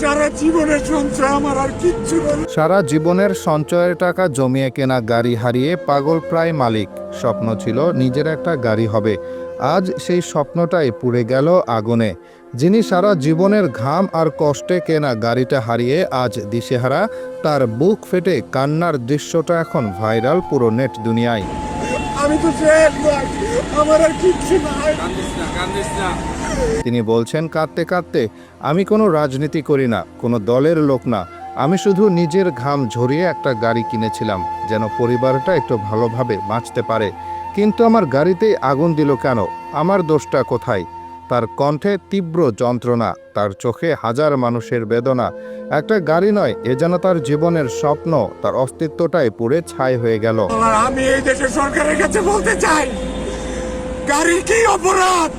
সারা জীবনের সারা জীবনের সঞ্চয়ের টাকা জমিয়ে কেনা গাড়ি হারিয়ে পাগল প্রায় মালিক। স্বপ্ন ছিল নিজের একটা গাড়ি হবে। আজ সেই স্বপ্নটাই পুড়ে গেল আগুনে। যিনি সারা জীবনের ঘাম আর কষ্টে কেনা গাড়িটা হারিয়ে আজ দিশেহারা, তার বুক ফেটে কান্নার দৃশ্যটা এখন ভাইরাল পুরো নেট দুনিয়ায়। তিনি বলছেন, কাঁদতে কাঁদতে আমি কোনো রাজনীতি করি না, কোনো দলের লোক না। আমি শুধু নিজের ঘাম ঝরিয়ে একটা গাড়ি কিনেছিলাম, যেন পরিবারটা একটু ভালোভাবে বাঁচতে পারে। কিন্তু আমার গাড়িতেই আগুন দিল কেন? আমার দোষটা কোথায়? তার কণ্ঠে তীব্র যন্ত্রণা, তার চোখে হাজার মানুষের বেদনা। একটা গাড়ি নয়, এ যেন তার জীবনের স্বপ্ন, তার অস্তিত্বটাই পুড়ে ছাই হয়ে গেল। আমি এই দেশের সরকারের কাছে বলতে চাই, গাড়ির কি অপরাধ?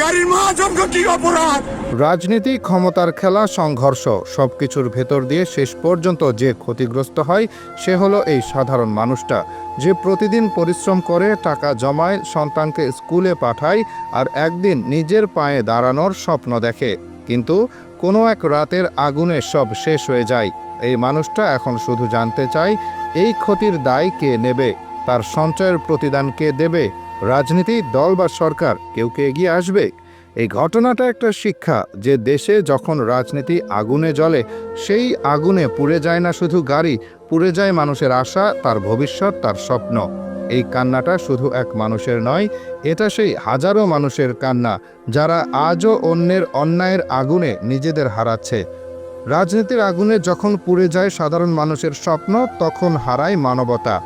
গাড়ির মহাজন কি অপরাধ? রাজনীতি, ক্ষমতার খেলা, সংঘর্ষ, সবকিছুর ভেতর দিয়ে শেষ পর্যন্ত যে ক্ষতিগ্রস্ত হয়, সে হলো এই সাধারণ মানুষটা। যে প্রতিদিন পরিশ্রম করে, টাকা জমায়, সন্তানকে স্কুলে পাঠায় আর একদিন নিজের পায়ে দাঁড়ানোর স্বপ্ন দেখে। কিন্তু কোনো এক রাতের আগুনে সব শেষ হয়ে যায়। এই মানুষটা এখন শুধু জানতে চায়, এই ক্ষতির দায় কে নেবে? তার সঞ্চয়ের প্রতিদান কে দেবে? রাজনীতি, দল বা সরকার, কেউ কে এগিয়ে আসবে? এই ঘটনাটা একটা শিক্ষা যে দেশে যখন রাজনীতি আগুনে জ্বলে, সেই আগুনে পুড়ে যায় না শুধু গাড়ি, পুড়ে যায় মানুষের আশা, তার ভবিষ্যৎ, তার স্বপ্ন। এই কান্নাটা শুধু এক মানুষের নয়, এটা সেই হাজারো মানুষের কান্না, যারা আজও অন্যের অন্যায়ের আগুনে নিজেদের হারাচ্ছে। রাজনীতির আগুনে যখন পুড়ে যায় সাধারণ মানুষের স্বপ্ন, তখন হারায় মানবতা।